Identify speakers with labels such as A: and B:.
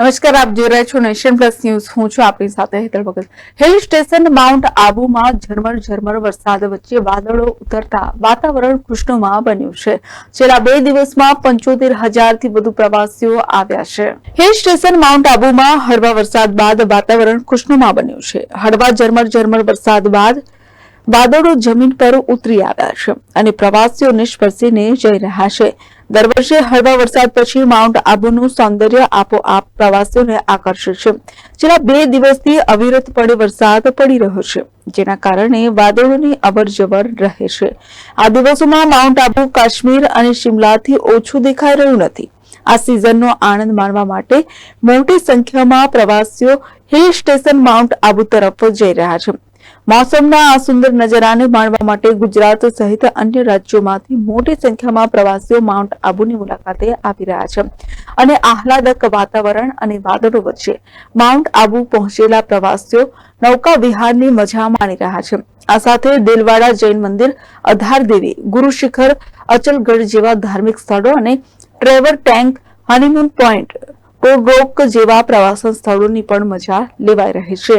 A: નમસ્કાર, આપ જોઈ રહ્યા છો નેશન પ્લસ ન્યૂઝ. હું છું આપણી સાથે Hetal Bhagat. Hill station mount આબુમાં ઝરમર ઝરમર વરસાદ વચ્ચે વાદળો ઉતરતા વાતાવરણ ખુશનુમા બન્યું છે. છેલ્લા બે દિવસમાં પંચોતેર હજારથી વધુ પ્રવાસીઓ આવ્યા છે. હિલ સ્ટેશન માઉન્ટ આબુમાં હળવા વરસાદ બાદ વાતાવરણ ખુશનુમા બન્યું છે. હળવા ઝરમર ઝરમર વરસાદ બાદ વાદળો જમીન પર ઉતરી આવ્યા છે અને પ્રવાસીઓને સ્પર્શીને જઈ રહ્યા છે. દર વર્ષે હળવા વરસાદ પછી માઉન્ટ આબુનું સૌંદર્ય આપોઆપ પ્રવાસીઓને આકર્ષે છે. છેલ્લા બે દિવસથી અવિરતપણે વરસાદ પડી રહ્યો છે, જેના કારણે વાદળોની અવરજવર રહે છે. આ દિવસોમાં માઉન્ટ આબુ, કાશ્મીર અને શિમલાથી ઓછું દેખાઈ રહ્યું નથી. આ સિઝનનો આનંદ માણવા માટે મોટી સંખ્યામાં પ્રવાસીઓ હિલ સ્ટેશન માઉન્ટ આબુ તરફ જઈ રહ્યા છે. મોસમના આ સુંદર નજારાને માણવા માટે ગુજરાત સહિત અન્ય રાજ્યોમાંથી મોટી સંખ્યામાં પ્રવાસીઓ માઉન્ટ આબુની મુલાકાતે આવી રહ્યા છે. અને આહલાદક વાતાવરણ અને વાદળો વચ્ચે માઉન્ટ આબુ પહોંચેલા પ્રવાસીઓ નૌકા વિહારની મજા માણી રહ્યા છે. આ સાથે દિલવાડા જૈન મંદિર, અધાર દેવી ગુરુ અચલગઢ જેવા ધાર્મિક સ્થળો અને Trevor tank, honeymoon point toad rock જેવા પ્રવાસન સ્થળોની પણ મજા લેવાઈ રહી છે.